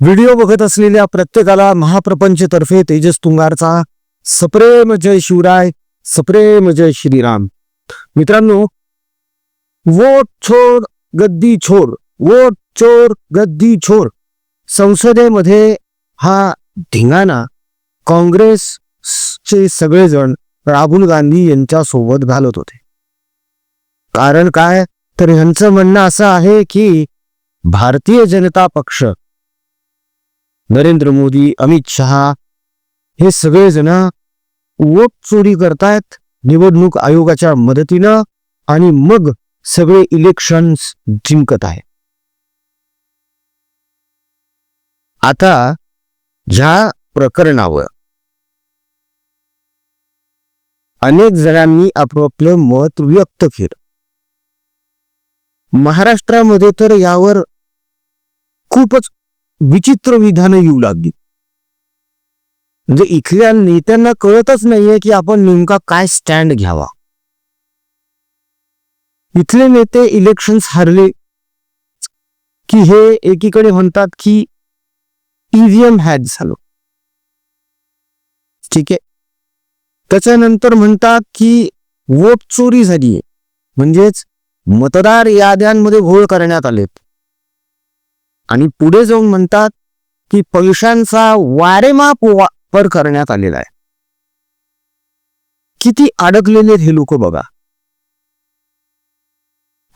Video बघत असलेल्या प्रत्येकाला महाप्रपंचतर्फे तेजस तुंगारचा सप्रेम जय शिवराय सप्रेम जय श्रीराम. मित्रांनो वोट छोर गद्दी छोर वोट चोर गद्दी छोर संसदेमध्ये हा धिंगाणा काँग्रेसचे सगळेजण राहुल गांधी यांच्या सोबत घालत होते. कारण काय? तर यांचं म्हणणं असं आहे की भारतीय जनता पक्ष नरेंद्र मोदी अमित शहा हे सगळेजण वोट चोरी करतायत निवडणूक आयोगाच्या मदतीनं आणि मग सगळे इलेक्शन्स जिंकत आहे आता ज्या प्रकरणावर अनेक जणांनी आपापलं मत व्यक्त केलं. महाराष्ट्रामध्ये तर यावर खूपच विचित्र विधानं येऊ लागली. म्हणजे इथल्या नेत्यांना कळतच नाहीये की आपण नेमका काय स्टँड घ्यावा. इथले नेते इलेक्शन्स हारले. की हे एकीकडे म्हणतात की ईव्हीएम हॅक झालं. ठीक आहे. त्याच्यानंतर म्हणतात की वोट चोरी झालीये. म्हणजेच मतदार याद्यांमध्ये घोळ करण्यात आलेत. आणि पुढे जाऊन म्हणतात की पैशांचा वारेमाप वापर करण्यात आलेला आहे. किती अडकलेले हे लोक बघा.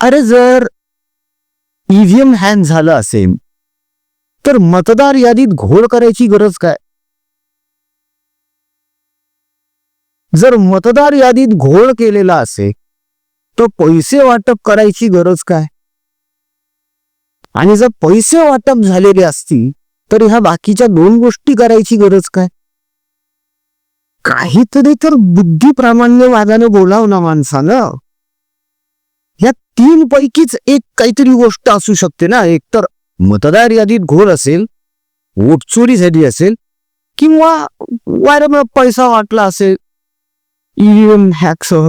अरे जर ईव्हीएम हॅन्ड झालं असेल तर मतदार यादीत घोळ करायची गरज काय? जर मतदार यादीत घोळ केलेला असेल तर पैसे वाटप करायची गरज काय? आणि जर पैसे वाटप झालेले असतील तर ह्या बाकीच्या दोन गोष्टी करायची गरज काय? काहीतरी तर बुद्धी प्रामाण्यवादानं बोलाव ना माणसानं. ह्या तीन पैकीच एक काहीतरी गोष्ट असू शकते ना. एक तर मतदार यादीत घोर असेल वोट चोरी झाली असेल किंवा वारंवार पैसा वाटला असेल ईव्हीएम हॅकसह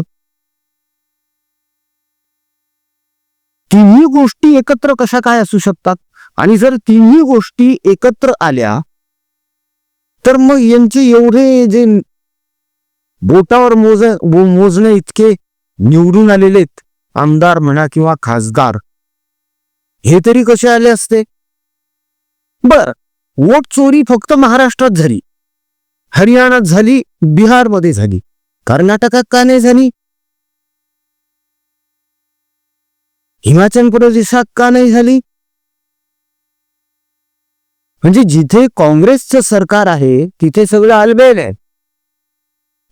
तिन्ही गोष्टी एकत्र कशा काय असू शकतात? आणि जर तिन्ही गोष्टी एकत्र आल्या तर मग यांचे एवढे जे बोटावर मोज मोजणे इतके निवडून आलेले आहेत आमदार म्हणा किंवा खासदार हे तरी कसे आले असते? बर वोट चोरी फक्त महाराष्ट्रात झाली. हरियाणात झाली बिहारमध्ये झाली. कर्नाटकात का नाही झाली? हिमाचल प्रदेशात का नाही झाली? म्हणजे जिथे काँग्रेसचं सरकार आहे तिथे सगळं आलबेल आहे.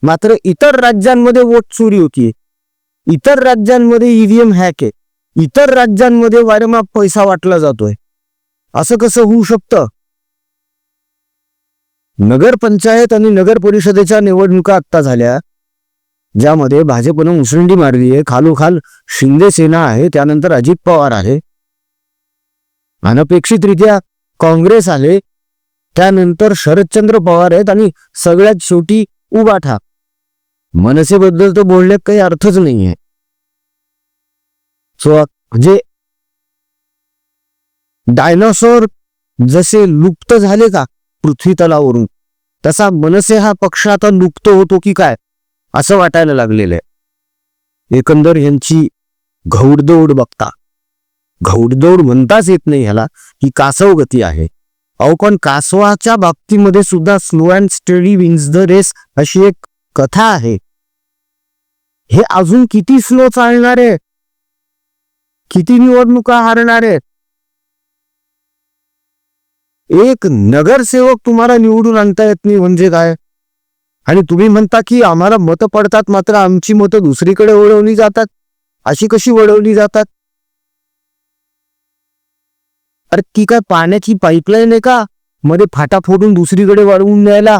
मात्र इतर राज्यांमध्ये वोट चोरी होतीये. इतर राज्यांमध्ये ईव्हीएम हॅक आहे. इतर राज्यांमध्ये वारंवार पैसा वाटला जातोय. असं कसं होऊ शकतं? नगरपंचायत आणि नगर परिषदेच्या निवडणुका आत्ता झाल्या. ज्यामध्ये भाजपनं मुसंडी मारली आहे. खालोखाल शिंदे सेना आहे. त्यानंतर अजित पवार आहे. अनपेक्षितरित्या काँग्रेस आले त्यानंतर शरदचंद्र पवार आहेत आणि सगळ्यात शेवटी उबाठा. मनसेबद्दल तर बोलण्यात काही अर्थच नाहीये. सो म्हणजे डायनॉसॉर जसे लुप्त झाले का पृथ्वी तलावरून तसा मनसे हा पक्ष आता लुप्त होतो की काय? असं वाटायला लागलेलं आहे. एकंदर यांची घौडदौड बघता घौडदौड म्हणताच येत नाही ह्याला ही कासव गती आहे. अहो पण कासवाच्या बाबतीमध्ये सुद्धा slow and steady wins the race अशी एक कथा आहे. हे अजून किती स्लो चालणार? आहे किती निवडणुका हारणार? आहेत एक नगरसेवक तुम्हाला निवडून आणता येत नाही म्हणजे काय? आणि तुम्ही म्हणता की आम्हाला मतं पडतात मात्र आमची मतं दुसरीकडे वळवली जातात? अशी कशी वळवली जातात? अरे ती काय पाण्याची पाईपलाईन आहे का? मध्ये फाटा फोडून दुसरीकडे वाढवून द्यायला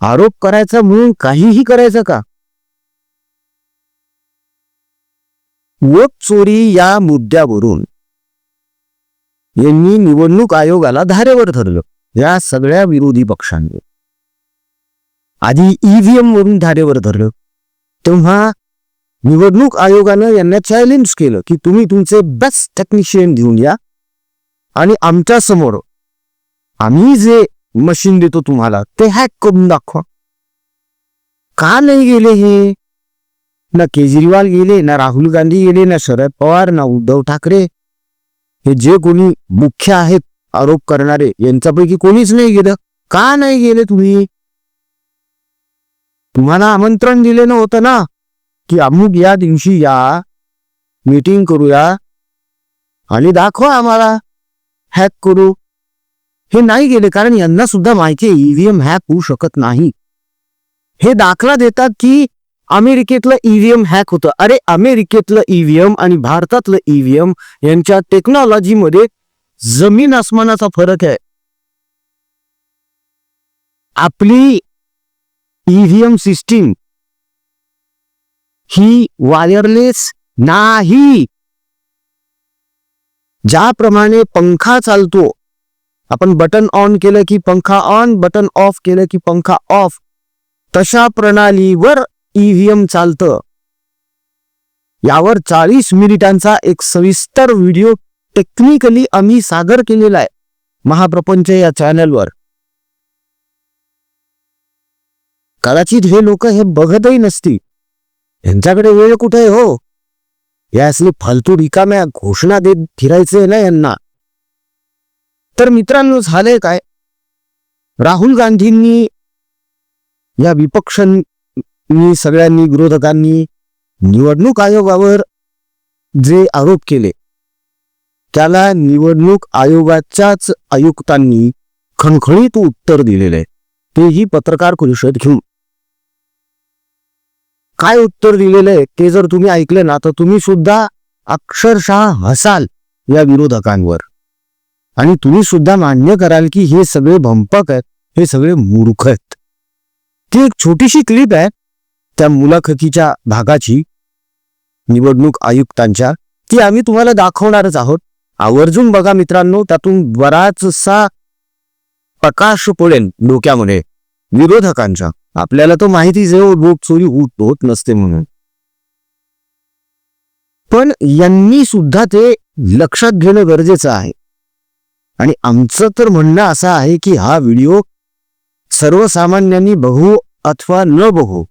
आरोप करायचा म्हणून काहीही करायचं का? वोट चोरी या मुद्द्यावरून यांनी निवडणूक आयोगाला धारेवर धरलं. या सगळ्या विरोधी पक्षांनी. आधी ईव्हीएम वरून धारेवर धरलं. तेव्हा निवडणूक आयोगानं यांना चॅलेंज केलं की तुम्ही तुमचे बेस्ट टेक्निशियन घेऊन या. आणि आमच्यासमोर आम्ही जे मशीन देतो तुम्हाला ते हॅक करून दाखवा. का नाही गेले हे? ना केजरीवाल गेले ना राहुल गांधी गेले ना शरद पवार ना उद्धव ठाकरे. हे जे कोणी मुख्य आहेत आरोप करणारे यांच्यापैकी कोणीच नाही गेलं. का नाही गेले तुम्ही? तुम्हाला आमंत्रण दिले नव्हतं ना? की अमुक या दिवशी या मीटिंग करूया आणि दाखवा आम्हाला. हॅक करू. हे नाही गेले कारण यांना सुद्धा माहिती आहे ईव्हीएम हॅक होऊ शकत नाही. हे दाखला देतात की अमेरिकेतलं ईव्हीएम हॅक होतं. अरे अमेरिकेतलं ईव्हीएम आणि भारतातलं ईव्हीएम यांच्या टेक्नॉलॉजीमध्ये जमीन आसमानाचा फरक आहे. आपली ईव्हीएम सिस्टीम ही वायरलेस नाही. ज्याप्रमाणे पंखा चालतो आपण बटन ऑन केलं की पंखा ऑन बटन ऑफ केलं की पंखा ऑफ तशा प्रणालीवर ईव्हीएम चालतं. यावर चाळीस मिनिटांचा एक सविस्तर व्हिडिओ टेक्निकली आम्ही सादर केलेला आहे महाप्रपंच या चॅनलवर कदाचित हे लोक हे बघतही नसती यांच्याकडे वेळ कुठे आहे हो? या असली फालतू रिकाम्या घोषणा देत फिरायचे ना यांना? तर मित्रांनो झालंय काय? राहुल गांधींनी या विपक्षांनी सगळ्यांनी विरोधकांनी निवडणूक आयोगावर जे आरोप केले त्याला निवडणूक आयोगाच्याच आयुक्तांनी खणखणीत उत्तर दिलेलं. आहे तेही पत्रकार परिषद घेऊन. काय उत्तर दिलेलं आहे ते जर तुम्ही ऐकलं ना तर तुम्ही सुद्धा अक्षरशः हसाल या विरोधकांवर. आणि तुम्ही सुद्धा मान्य कराल की हे सगळे भंपक आहेत हे सगळे मूर्ख आहेत. ती एक छोटीशी क्लिप आहे त्या मुलाखतीच्या भागाची निवडणूक आयुक्तांच्या. ती आम्ही तुम्हाला दाखवणारच आहोत. आवर्जून बघा मित्रांनो त्यातून बराचसा प्रकाश पडेल डोक्यामध्ये विरोधकांच्या. आपल्याला तो माहितीच आहे हो, लोक चोरी होत होत नसते म्हणून. पण यांनी सुद्धा ते लक्षात घेणं गरजेचं आहे. आणि आमचं तर म्हणणं असं आहे की हा व्हिडिओ सर्वसामान्यांनी बघू अथवा न बघू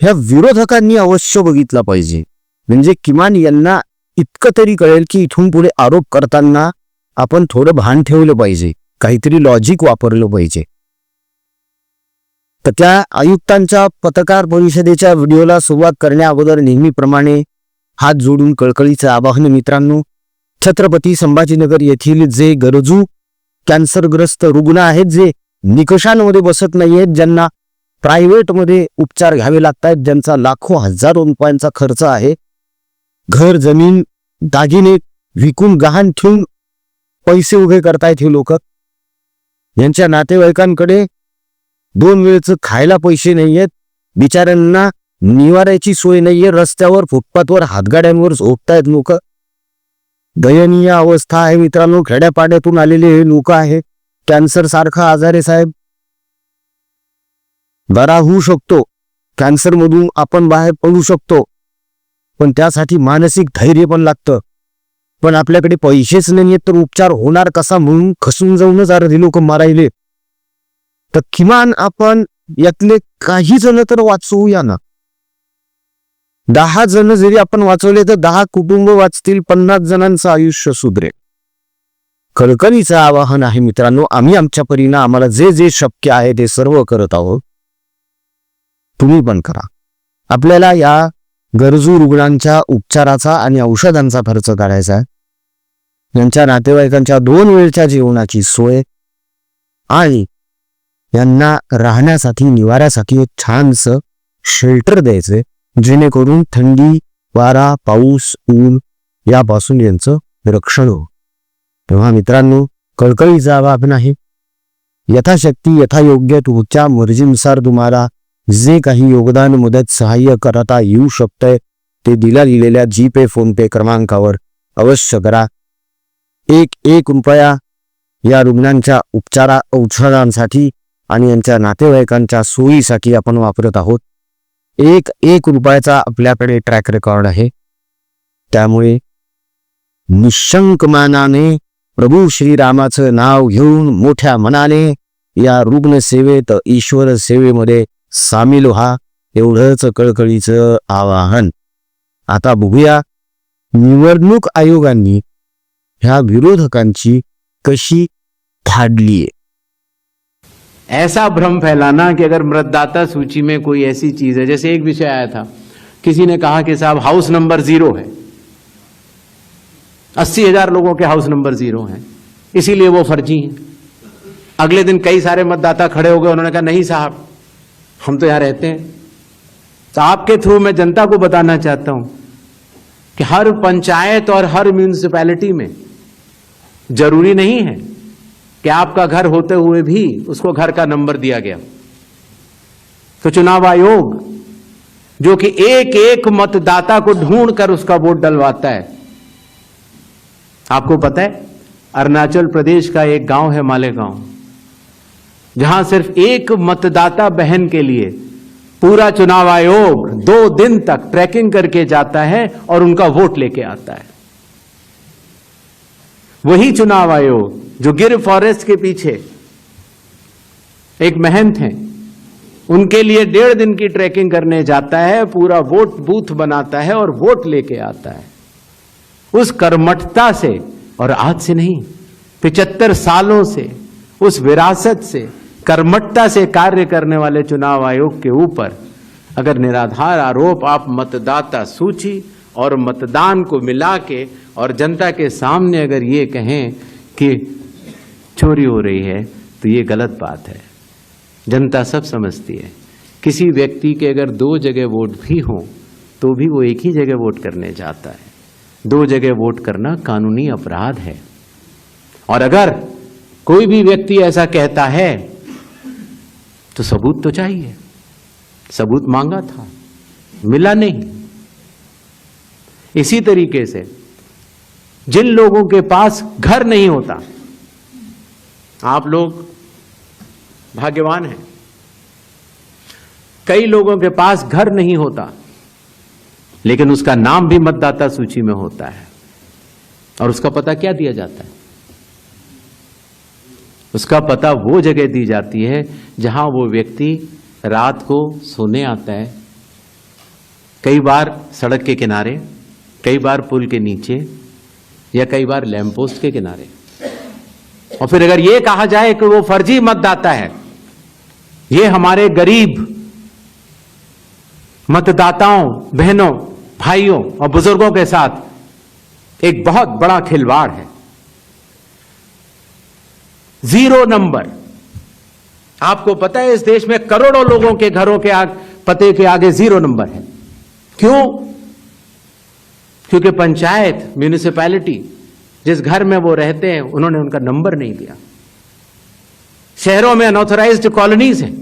ह्या विरोधकांनी अवश्य बघितला पाहिजे. म्हणजे किमान यांना इतकं तरी कळेल की इथून पुढे आरोप करताना आपण थोडं भान ठेवलं पाहिजे. काहीतरी लॉजिक वापरलं पाहिजे. तर त्या आयुक्तांच्या पत्रकार परिषदेच्या व्हिडिओला सुरुवात करण्या अगोदर नेहमीप्रमाणे हात जोडून कळकळीचं आवाहन मित्रांनो छत्रपती संभाजीनगर येथील जे गरजू कॅन्सरग्रस्त रुग्ण आहेत जे निकषांमध्ये बसत नाहीयेत ज्यांना प्रायव्हेटमध्ये उपचार घ्यावे लागतात ज्यांचा लाखो हजारो रुपयांचा खर्च आहे घर जमीन दागिने विकून गहाण ठेवून पैसे उभे करतायत हे लोक. यांच्या नातेवाईकांकडे दोन वेळचं खायला पैसे नाहीयेत. बिचाऱ्यांना निवाऱ्याची सोय नाहीये. रस्त्यावर फुटपाथवर हातगाड्यांवर झोपतायत लोक. दयनीय अवस्था आहे मित्रांनो. खेड्यापाड्यातून आलेले हे लोक आहे. कॅन्सर सारखा आजार आहे साहेब. बरा होऊ शकतो. कॅन्सरमधून आपण बाहेर पडू शकतो. पण त्यासाठी मानसिक धैर्य पण लागतं. पण आपल्याकडे पैसेच नाहीयेत तर उपचार होणार कसा म्हणून खसून जाऊनच अर्धे लोक मारायले. तर किमान आपण यातले काही जण तर वाचवूया ना. दहा जण जरी आपण वाचवले तर दहा कुटुंब वाचतील पन्नास जणांचं आयुष्य सुधरेल. कळकळीचं आवाहन आहे मित्रांनो आम्ही आमच्या परीनं आम्हाला जे जे शक्य आहे ते सर्व करत आहोत. तुम्ही पण करा. आपल्याला या गरजू रुग्णांच्या उपचाराचा आणि औषधांचा खर्च काढायचा यांच्या नातेवाईकांच्या दोन वेळच्या जेवणाची सोय आणि यांना राहण्यासाठी निवाऱ्यासाठी एक छानसं शेल्टर द्यायचे जेणेकरून थंडी वारा पाऊस ऊन यापासून यांचं रक्षण हो तेव्हा मित्रांनो कळकळीचा आवाहन आहे. यथाशक्ती यथायोग्य तुमच्या मर्जीनुसार तुम्हाला जे काही योगदान मदत सहाय्य करता येऊ शकतंय ते दिल्या दिलेल्या जी पे फोन पे क्रमांकावर अवश्य करा. एक एक रुपया या रुग्णांच्या उपचारा औषधांसाठी आणि यांच्या नातेवाईकांच्या सोयीसाठी आपण वापरत आहोत. एक एक रुपयाचा आपल्याकडे ट्रॅक रेकॉर्ड आहे. त्यामुळे निशंक मानाने प्रभू श्रीरामाचं नाव घेऊन मोठ्या मनाने या रुग्ण सेवेत ईश्वर सेवेमध्ये सामील व्हा एवढंच कळकळीचं आवाहन. आता बघूया निवडणूक आयोगांनी ह्या विरोधकांची कशी धाडलीये ऐसा भ्रम फैलाना कि अगर मतदाता सूची में कोई ऐसी चीज है जैसे एक विषय आया था किसी ने कहा कि साहब हाउस नंबर जीरो है। अस्सी हजार लोगों के हाउस नंबर जीरो हैं। इसीलिए वो फर्जी हैं। अगले दिन कई सारे मतदाता खड़े हो गए उन्होंने कहा नहीं साहब हम तो यहाँ रहते हैं। तो आपके थ्रू मैं जनता को बताना चाहता हूँ कि हर पंचायत और हर म्यूनिसिपैलिटी में ज़रूरी नहीं है कि आपका घर होते हुए भी उसको घर का नंबर दिया गया। तो चुनाव आयोग, जो कि एक एक मतदाता को ढूंढ कर उसका वोट डलवाता है। आपको पता है, अरुणाचल प्रदेश का एक गाँव है मालेगांव। जहाँ सिर्फ़ एक मतदाता बहन के लिए पूरा चुनाव आयोग दो दिन तक ट्रैकिंग करके जाता है और उनका वोट लेके आता है। वही चुनाव आयोग जो गिर फॉरेस्ट के पीछे एक महंत हैं, उनके लिए डेढ़ दिन की ट्रैकिंग करने जाता है, पूरा वोट बूथ बनाता है और वोट लेके आता है। उस कर्मठता से और आज से नहीं, पिचहत्तर सालों से, उस विरासत से कर्मठता से कार्य करने वाले चुनाव आयोग के ऊपर अगर निराधार आरोप आप मतदाता सूची और मतदान को मिला के और जनता के सामने अगर ये कहें कि चोरी हो रही है तो ये गलत बात है। जनता सब समझती है। किसी व्यक्ति के अगर दो जगह वोट भी हो तो भी वो एक ही जगह वोट करने जाता है। दो जगह वोट करना कानूनी अपराध है। और अगर कोई भी व्यक्ति ऐसा कहता है तो सबूत तो चाहिए। सबूत मांगा था, मिला नहीं। इसी तरीके से जिन लोगों के पास घर नहीं होता, आप लोग भाग्यवान हैं। कई लोगों के पास घर नहीं होता, लेकिन उसका नाम भी मतदाता सूची में होता है और उसका पता क्या दिया जाता है? उसका पता वो जगह दी जाती है जहाँ वो व्यक्ति रात को सोने आता है। कई बार सड़क के किनारे, कई बार पुल के नीचे, या कई बार लैंप पोस्ट के किनारे। और फिर अगर ये कहा जाए कि वो फर्जी मतदाता है, ये हमारे गरीब मतदाताओं, बहनों, भाइयों और बुज़ुर्गों के साथ एक बहुत बड़ा खिलवाड़ है। ज़ीरो नंबर आपको पता है इस देश में करोड़ों लोगों के घरों के आग, पते के आगे ज़ीरो नंबर है। क्यों? क्योंकि पंचायत म्यूनिसिपैलिटी जिस घर में वो रहते हैं उन्होंने उनका नंबर नहीं दिया। शहरों में अनऑथराइज्ड कॉलोनीज हैं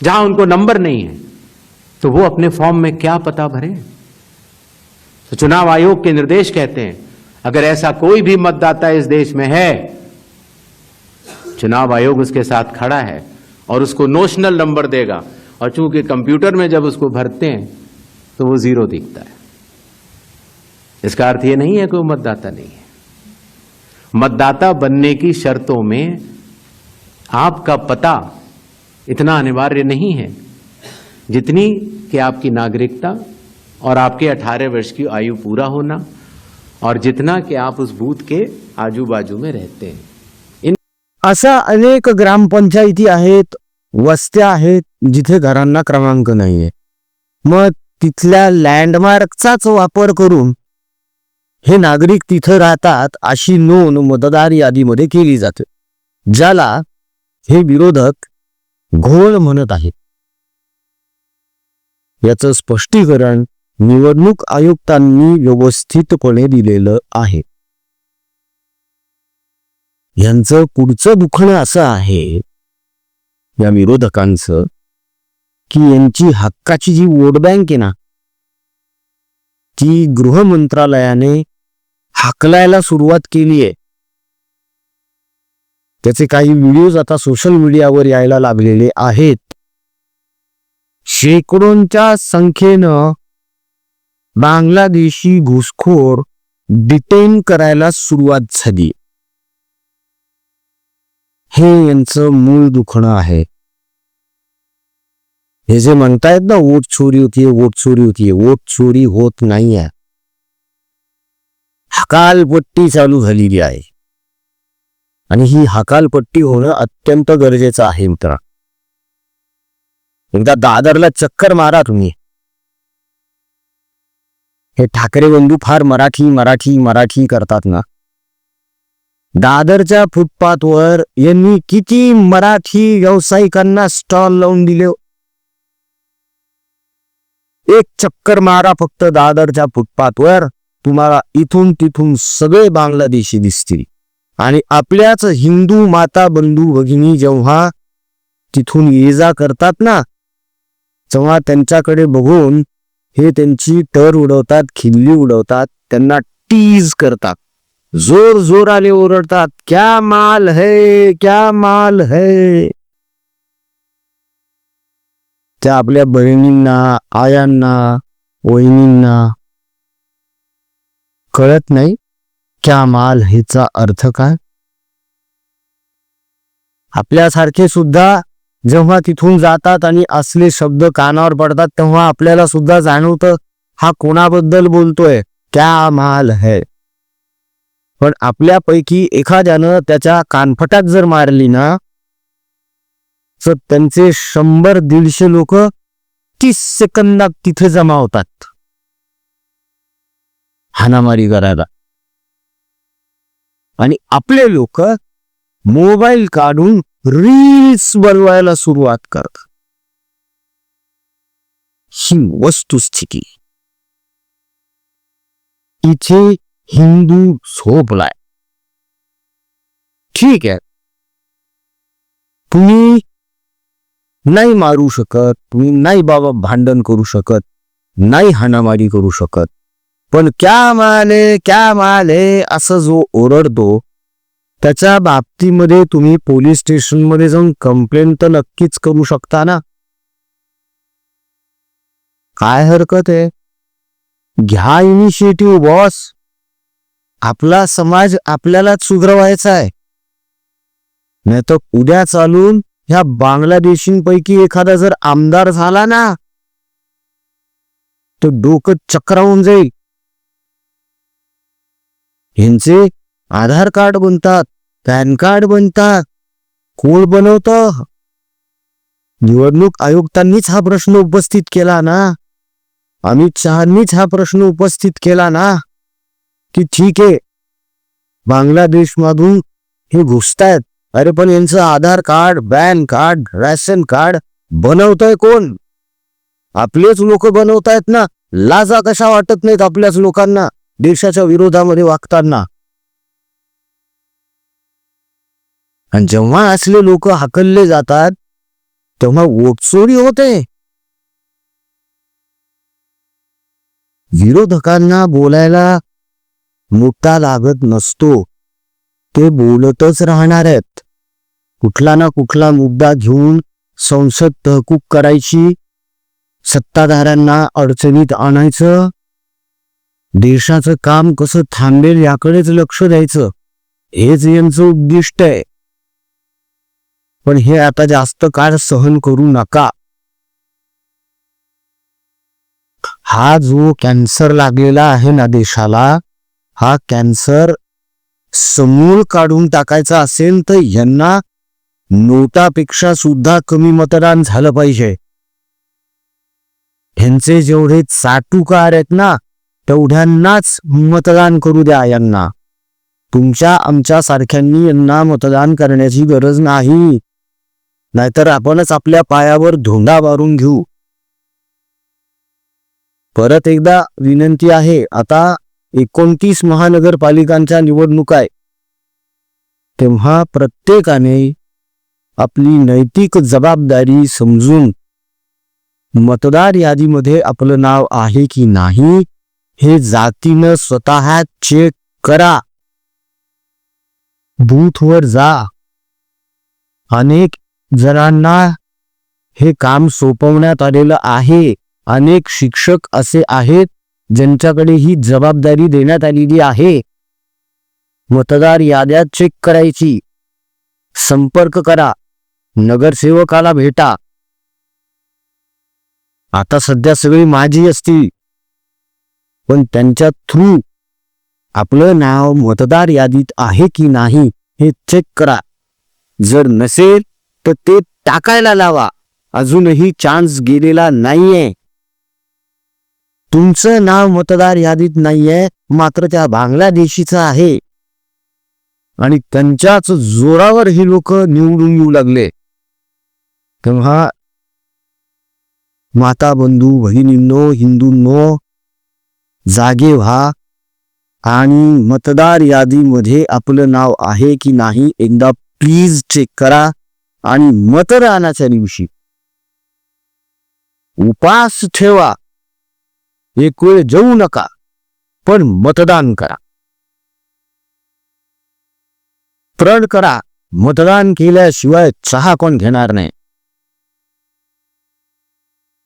जहाँ उनको नंबर नहीं है। तो वो अपने फॉर्म में क्या पता भरे? तो चुनाव आयोग के निर्देश कहते हैं अगर ऐसा कोई भी मतदाता इस देश में है चुनाव आयोग उसके साथ खड़ा है और उसको नोशनल नंबर देगा। और चूँकि कंप्यूटर में जब उसको भरते हैं तो वो ज़ीरो दिखता है। इसका अर्थ ये नहीं है कि वो मतदाता नहीं है। मतदाता बनने की शर्तों में आपका पता इतना अनिवार्य नहीं है जितनी कि आपकी नागरिकता और आपके 18 वर्ष की आयु पूरा होना और जितना कि आप उस बूथ के आजू बाजू में रहते हैं। अशा अनेक ग्रामपंचायती आहेत वस्त्या आहेत जिथे घरांना क्रमांक नाहीये. मग तिथल्या लँडमार्कचाच वापर करून हे नागरिक तिथं राहतात अशी नोंद मतदार यादीमध्ये केली जाते ज्याला हे विरोधक घोळ म्हणत आहेत. याचं स्पष्टीकरण निवडणूक आयुक्तांनी व्यवस्थितपणे दिलेलं आहे. यांचं पुढचं दुखणं असं आहे या विरोधकांचं की यांची हक्काची जी वोट बँक आहे ना ती गृह मंत्रालयाने हाकलायला सुरुवात केली आहे. त्याचे काही व्हिडिओज आता सोशल मीडियावर यायला लागलेले आहेत. शेकडोंच्या संख्येनं बांगलादेशी घुसखोर डिटेन करायला सुरुवात झाली. हे यांचं मूळ दुखणं आहे. हे जे म्हणतायत ना वोट चोरी होतीये वोट चोरी होतीये वोट चोरी होत नाहीये. हकालपट्टी चालू झालेली आहे. आणि ही हकालपट्टी होणं अत्यंत गरजेचं आहे मित्र एकदा दादरला चक्कर मारा तुम्ही. हे ठाकरे बंधू फार मराठी मराठी मराठी करतात ना. दादरच्या फुटपाथवर यांनी किती मराठी व्यावसायिकांना स्टॉल लावून दिले? एक चक्कर मारा फक्त दादरच्या फुटपाथवर. तुम्हाला इथून तिथून सगळे बांगलादेशी दिसतील. आणि आपल्याच हिंदू माता बंधू भगिनी जेव्हा तिथून ये जा करतात ना तेव्हा त्यांच्याकडे बघून हे त्यांची टर उडवतात खिल्ली उडवतात त्यांना टीज करतात. जोर जोराने ओरडतात क्या माल है क्या माल है? त्या आपल्या बहिणींना आयांना वहिनींना कळत नाही क्या माल हेचा अर्थ काय? आपल्यासारखे सुद्धा जेव्हा तिथून जातात आणि असले शब्द कानावर पडतात तेव्हा आपल्याला सुद्धा जाणवतं हा कोणाबद्दल बोलतोय? क्या माल है? पण आपल्यापैकी एखाद्यानं त्याच्या कानफटात जर मारली ना तर त्यांचे शंभर दीडशे लोक तीस सेकंदात तिथे जमा होतात. हाणामारी करायला. आणि आपले लोक मोबाईल काढून रील्स बनवायला सुरुवात करतात. ही वस्तुस्थिती. इथे हिंदू झोपलाय ठीक आहे तुम्ही नाही मारू शकत तुम्ही नाही बाबा भांडण करू शकत नाही हाणामारी करू शकत पण क्या माले क्या माले असं जो ओरडतो त्याच्या बाबतीमध्ये तुम्ही पोलीस स्टेशनमध्ये जाऊन कंप्लेंट तर नक्कीच करू शकता ना? काय हरकत आहे? घ्या इनिशिएटिव्ह बॉस आपला समाज आपल्यालाच सुधरवायचा आहे. नाही तर उद्या चालून ह्या बांगलादेशींपैकी एखादा जर आमदार झाला ना तर डोकं चक्रावून जाईल. ह्यांचे आधार कार्ड बनतात पॅन कार्ड बनतात कोण बनवतं? निवडणूक आयुक्तांनीच हा प्रश्न उपस्थित केला ना. अमित शहांनीच हा प्रश्न उपस्थित केला ना. की ठीक आहे. बांगलादेश मधून हे घुसतायत. अरे पण यांचं Aadhaar card PAN card ration card बनवतंय कोण? आपलेच लोक बनवतायत ना. लाजा कशा वाटत नाहीत आपल्याच लोकांना देशाच्या विरोधामध्ये वागताना. आणि जेव्हा असले लोक हाकलले जातात तेव्हा ओटचोरी होते. विरोधकांना बोलायला मोठा लागत नसतो. ते बोलतच राहणार आहेत. कुठला ना कुठला मुद्दा घेऊन संसद तहकूब करायची सत्ताधाऱ्यांना अडचणीत आणायचं देशाचं काम कसं थांबेल याकडेच लक्ष द्यायचं हेच यांचं उद्दिष्ट आहे. पण हे आता जास्त काळ सहन करू नका. हा जो कॅन्सर लागलेला आहे ना देशाला हा कॅन्सर समूळ काढून टाकायचा असेल तर यांना नोटापेक्षा सुद्धा कमी मतदान झालं पाहिजे. ह्यांचे जेवढे चाटूकार आहेत ना तेवढ्यांनाच मतदान करू द्या यांना. तुमच्या आमच्या सारख्यांनी यांना मतदान करण्याची गरज नाही. नाहीतर आपणच आपल्या पायावर धोंडा मारून घेऊ. परत एकदा विनंती आहे आता एकोणतीस महानगरपालिकांच्या निवडणुका आहे तेव्हा प्रत्येकाने आपली नैतिक जबाबदारी समजून मतदार यादीमध्ये आपलं नाव आहे की नाही हे जातीनं स्वतः चेक करा. बूथवर जा. अनेक जणांना हे काम सोपवण्यात आलेलं आहे. अनेक शिक्षक असे आहेत ज्यांच्याकडे ही जबाबदारी देण्यात आलेली आहे. मतदार याद्या चेक करायची. संपर्क करा. नगरसेवकाला भेटा. आता सध्या सगळी माझी असतील. पण त्यांच्या थ्रू आपलं नाव मतदार यादीत आहे की नाही हे चेक करा. जर नसेल तर ते टाकायला लावा. अजूनही चान्स गेलेला नाहीये. तुमचं नाव मतदार यादीत नाहीये मात्र त्या बांगलादेशीचं आहे. आणि त्यांच्याच जोरावर हे लोक निवडून येऊ लागले. तेव्हा माता बंधू बहिणींनो हिंदूंनो जागे व्हा आणि मतदार यादीमध्ये आपलं नाव आहे की नाही एकदा प्लीज चेक करा आणि मतदानाच्या दिवशी उपास ठेवा. एक वेळ जाऊ नका पण मतदान करा. प्रण करा मतदान केल्याशिवाय चहा कोण घेणार नाही.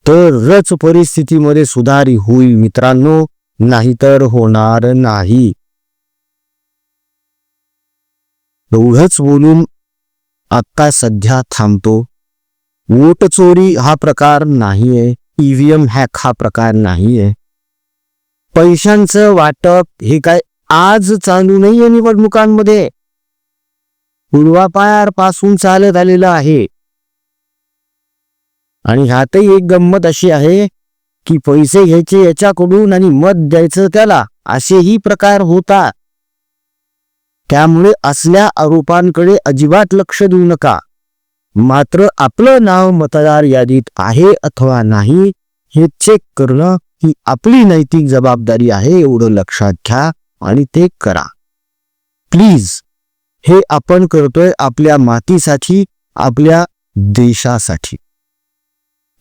तरच परिस्थितीमध्ये सुधारी होईल मित्रांनो नाहीतर होणार नाही. एवढंच बोलून आत्ता सध्या थांबतो. वोट चोरी हा प्रकार नाहीये. ईव्हीएम हॅक हा प्रकार नाहीये. पैशांचं वाटप हे काय आज चालू नाहीये निवडणुकांमध्ये? पूर्वापार चालत आलेलं आहे. आणि ह्यातही एक गंमत अशी आहे की पैसे घ्यायचे याच्याकडून आणि मत द्यायचं त्याला असेही प्रकार होतात त्यामुळे असल्या आरोपांकडे अजिबात लक्ष देऊ नका. मात्र आपलं नाव मतदार यादीत आहे अथवा नाही हे चेक करणं ही आपली नैतिक जबाबदारी आहे एवढं लक्षात घ्या आणि ते करा. प्लीज हे आपण करतोय आपल्या मातीसाठी आपल्या देशासाठी.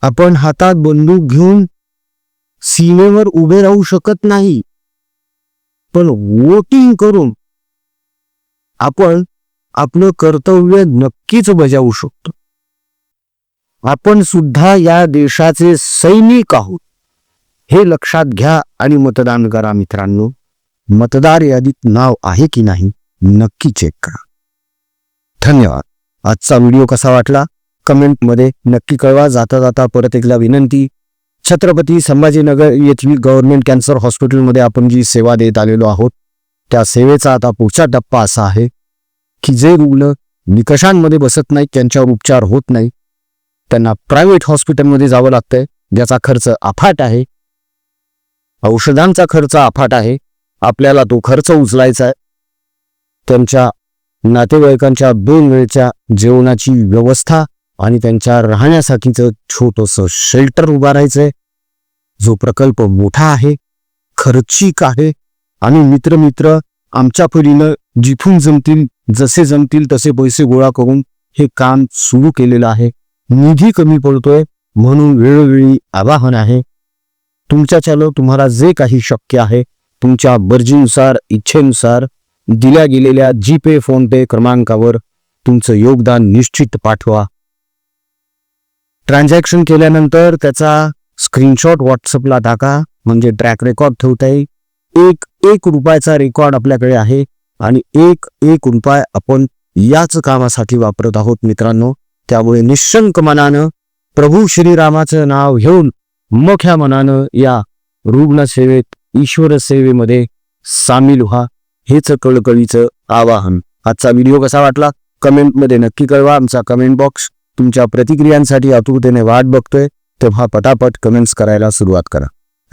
आपण हातात बंदूक घेऊन सीमेवर उभे राहू शकत नाही. पण वोटिंग करून आपण आपलं कर्तव्य नक्कीच बजावू शकतो. आपण सुद्धा या देशाचे सैनिक आहोत. हे लक्षात घ्या आणि मतदान करा मित्रांनो. मतदार यादीत नाव आहे की नाही नक्की चेक करा. धन्यवाद. आजचा व्हिडिओ कसा वाटला? कमेंटमध्ये नक्की कळवा. जाता जाता परत एकदा विनंती. छत्रपती संभाजीनगर येथील गव्हर्नमेंट कॅन्सर हॉस्पिटलमध्ये आपण जी सेवा देत आलेलो आहोत त्या सेवेचा आता पुढचा टप्पा असा आहे. की जे रुग्ण निकषांमध्ये बसत नाहीत त्यांच्यावर उपचार होत नाही त्यांना प्रायव्हेट हॉस्पिटलमध्ये जावं लागतंय ज्याचा खर्च अफाट आहे. औषधांचा खर्च अफाट आहे. आपल्याला तो खर्च उचलायचा आहे. त्यांच्या नातेवाईकांच्या दोन वेळच्या जेवणाची व्यवस्था आणि त्यांच्या राहण्यासाठीचं छोटंसं शेल्टर उभारायचंय जो प्रकल्प मोठा आहे खर्चिक आहे आणि मित्र मित्र आमच्या परीनं जिथून जमतील जसे जमतील तसे पैसे गोळा करून हे काम सुरू केलेलं आहे. निधी कमी पडतोय म्हणून वेळोवेळी आवाहन आहे. तुमच्याच्यानं तुम्हाला जे काही शक्य आहे तुमच्या मर्जीनुसार इच्छेनुसार दिल्या गेलेल्या जी पे फोन पे क्रमांकावर तुमचं योगदान निश्चित पाठवा. ट्रान्झॅक्शन केल्यानंतर त्याचा स्क्रीनशॉट व्हॉट्सअपला टाका म्हणजे ट्रॅक रेकॉर्ड ठेवता येईल एक एक रुपयाचा रेकॉर्ड आपल्याकडे आहे आणि एक एक रुपये आपण याच कामासाठी वापरत आहोत मित्रांनो. त्यामुळे निशंक मनानं प्रभू श्रीरामाचं नाव घेऊन मोठ्या मनानं या रुग्णसेवेत ईश्वर सेवेमध्ये सामील व्हा. हेच कळकळीचं आवाहन. आजचा व्हिडिओ कसा वाटला? कमेंटमध्ये नक्की कळवा. आमचा कमेंट बॉक्स तुमच्या प्रतिक्रियांसाठी आतुरतेने वाट बघतोय. तेव्हा पटापट कमेंट्स करायला सुरुवात करा.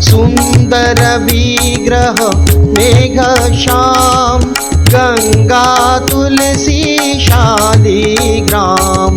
सुन्दर विग्रह मेघ श्याम गङ्गा तुलसी शालिग्राम।